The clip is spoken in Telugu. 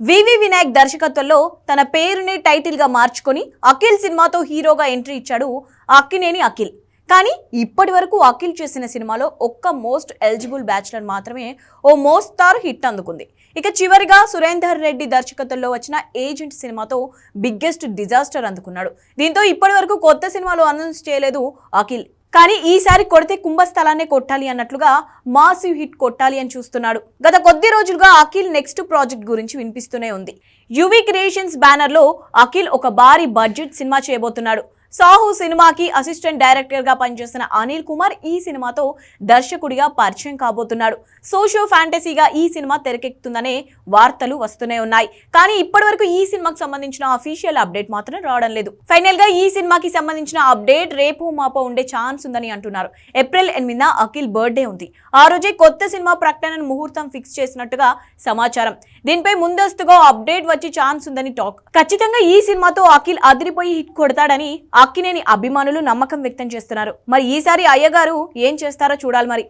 వివి వినాయక్ దర్శకత్వంలో తన పేరునే టైటిల్గా మార్చుకొని అఖిల్ సినిమాతో హీరోగా ఎంట్రీ ఇచ్చాడు అక్కినేని అఖిల్. కానీ ఇప్పటి వరకు అఖిల్ చేసిన సినిమాలో ఒక్క మోస్ట్ ఎలిజిబుల్ బ్యాచులర్ మాత్రమే ఓ మోస్తారు హిట్ అందుకుంది. ఇక చివరిగా సురేందర్ రెడ్డి దర్శకత్వంలో వచ్చిన ఏజెంట్ సినిమాతో బిగ్గెస్ట్ డిజాస్టర్ అందుకున్నాడు. దీంతో ఇప్పటి వరకు కొత్త సినిమాలు అనౌన్స్ చేయలేదు అఖిల్. కానీ ఈసారి కొడితే కుంభస్థలాన్నే కొట్టాలి అన్నట్లుగా మాసివ్ హిట్ కొట్టాలి అని చూస్తున్నాడు. గత కొద్ది రోజులుగా అఖిల్ నెక్స్ట్ ప్రాజెక్ట్ గురించి వినిపిస్తూనే ఉంది. యువీ క్రియేషన్స్ బ్యానర్లో అఖిల్ ఒక భారీ బడ్జెట్ సినిమా చేయబోతున్నాడు. సాహు సినిమాకి అసిస్టెంట్ డైరెక్టర్గా పనిచేసిన అనిల్ కుమార్ ఈ సినిమాతో దర్శకుడిగా పరిచయం కాబోతున్నాడు. సోషో ఫ్యాంటసీగా ఈ సినిమా తెరకెక్కుతుందనే వార్తలు వస్తూనే ఉన్నాయి. కానీ ఇప్పటివరకు ఈ సినిమాకి సంబంధించిన అఫీషియల్ అప్డేట్ మాత్రం రావడం లేదు. ఫైనల్గా ఈ సినిమాకి సంబంధించిన అప్డేట్ రేపు మాపో ఉండే ఛాన్స్ ఉందని అంటున్నారు. ఏప్రిల్ ఎనిమిదిన అఖిల్ బర్త్డే ఉంది. ఆ రోజే కొత్త సినిమా ప్రకటనను ముహూర్తం ఫిక్స్ చేసినట్టుగా సమాచారం. దీనిపై ముందస్తుగా అప్డేట్ వచ్చే ఛాన్స్ ఉందని టాక్. ఖచ్చితంగా ఈ సినిమాతో అఖిల్ అదిరిపోయి హిట్ కొడతాడని అక్కినేని అభిమానులు నమ్మకం వ్యక్తం చేస్తున్నారు. మరి ఈసారి అయ్యగారు ఏం చేస్తారో చూడాలి మరి.